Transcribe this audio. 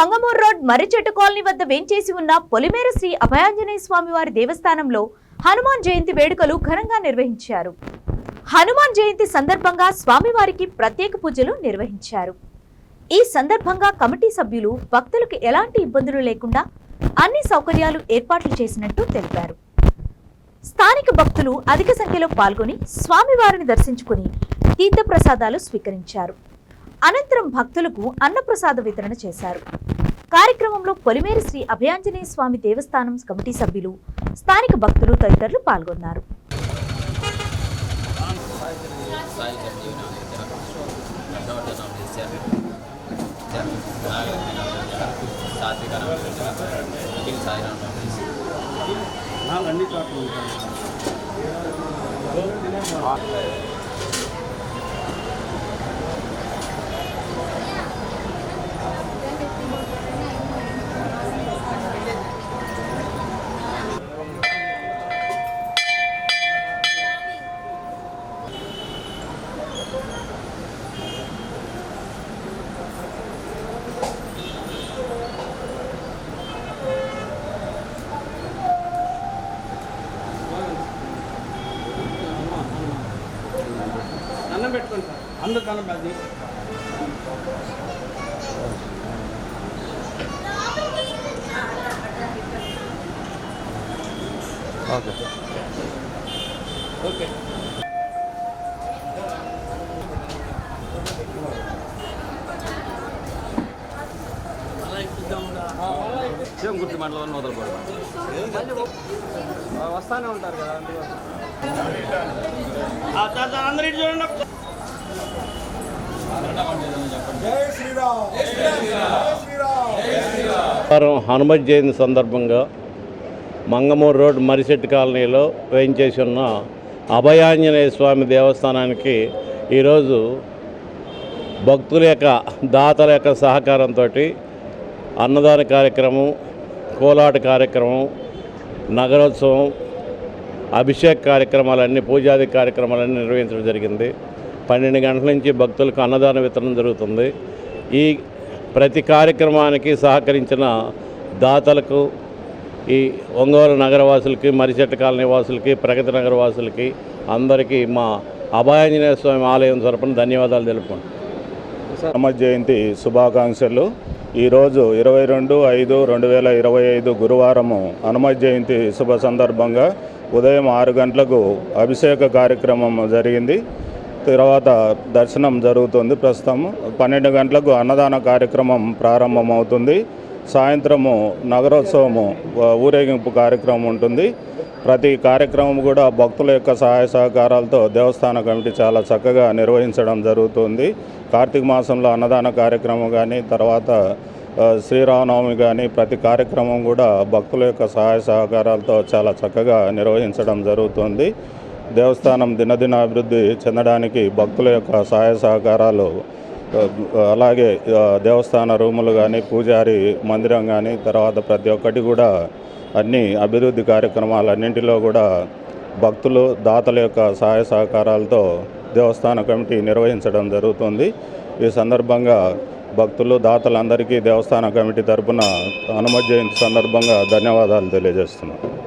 Mangamuru road మర్రిచెట్టు colony వద్ద వేంచేసి ఉన్న పొలిమేర శ్రీ అభయాంజనేయ స్వామివారి దేవస్థానంలో హనుమాన్ జయంతి వేడుకలు ఘనంగా నిర్వహించారు. హనుమాన్ జయంతి సందర్భంగా స్వామివారికి ప్రత్యేక పూజలు నిర్వహించారు. ఈ సందర్భంగా కమిటీ సభ్యులు భక్తులకు ఎలాంటి ఇబ్బందులు లేకుండా అన్ని సౌకర్యాలు ఏర్పాట్లు చేసినట్టు తెలిపారు. స్థానిక భక్తులు అధిక సంఖ్యలో పాల్గొని స్వామివారిని దర్శించుకుని తీర్థప్రసాదాలు స్వీకరించారు. అనంతరం భక్తులకు అన్నప్రసాద వితరణ చేశారు. కార్యక్రమంలో పొలిమేరు శ్రీ అభయాంజనేయ స్వామి దేవస్థానం కమిటీ సభ్యులు స్థానిక భక్తులు తదితరులు పాల్గొన్నారు. సాయి పెట్టుకోండి సార్ అందరికి అన్నం అది ఓకే ఓకే శివం గుర్తు మండలం మొదలు వస్తానే ఉంటారు కదా అందుకోసం ఆ, సార్ సార్ అందరూ ఇటు చూడండి ఒకసారి. వారం హనుమత్ జయంతి సందర్భంగా మంగమూరు రోడ్ మరిశెట్టి కాలనీలో వేయించేసి ఉన్న అభయాంజనేయ స్వామి దేవస్థానానికి ఈరోజు భక్తుల యొక్క దాతల యొక్క సహకారంతో అన్నదాన కార్యక్రమం కోలాట కార్యక్రమం నగరోత్సవం అభిషేక్ కార్యక్రమాలన్నీ పూజాది కార్యక్రమాలన్నీ నిర్వహించడం జరిగింది. పన్నెండు గంటల నుంచి భక్తులకు అన్నదాన వితరణ జరుగుతుంది. ఈ ప్రతి కార్యక్రమానికి సహకరించిన దాతలకు ఈ ఒంగోలు నగరవాసులకి మరిచెట్ట కాలనీ వాసులకి ప్రగతి నగర వాసులకి అందరికీ మా అభయాంజనేయ స్వామి ఆలయం తరపున ధన్యవాదాలు తెలుపుకుంటాం రామ జయంతి శుభాకాంక్షలు. ఈరోజు ఇరవై రెండు ఐదు రెండు వేల ఇరవై ఐదు గురువారము హనుమ జయంతి శుభ సందర్భంగా ఉదయం ఆరు గంటలకు అభిషేక కార్యక్రమం జరిగింది. తర్వాత దర్శనం జరుగుతుంది ప్రస్తుతం పన్నెండు గంటలకు అన్నదాన కార్యక్రమం ప్రారంభమవుతుంది. సాయంత్రము నగరోత్సవము ఊరేగింపు కార్యక్రమం ఉంటుంది. ప్రతి కార్యక్రమం కూడా భక్తుల యొక్క సహాయ సహకారాలతో దేవస్థాన కమిటీ చాలా చక్కగా నిర్వహించడం జరుగుతుంది. కార్తీక మాసంలో అన్నదాన కార్యక్రమం కానీ తర్వాత శ్రీరామనవమి కానీ ప్రతి కార్యక్రమం కూడా భక్తుల యొక్క సహాయ సహకారాలతో చాలా చక్కగా నిర్వహించడం జరుగుతుంది. దేవస్థానం దినదిన అభివృద్ధి చెందడానికి భక్తుల యొక్క సహాయ సహకారాలు అలాగే దేవస్థాన రూములు కానీ పూజారి మందిరం కానీ తర్వాత ప్రతి ఒక్కటి కూడా అన్ని అభివృద్ధి కార్యక్రమాలన్నింటిలో కూడా భక్తులు దాతల యొక్క సహాయ సహకారాలతో దేవస్థాన కమిటీ నిర్వహించడం జరుగుతుంది. ఈ సందర్భంగా భక్తులు దాతలందరికీ దేవస్థాన కమిటీ తరపున హనుమ జయంతి సందర్భంగా ధన్యవాదాలు తెలియజేస్తున్నాను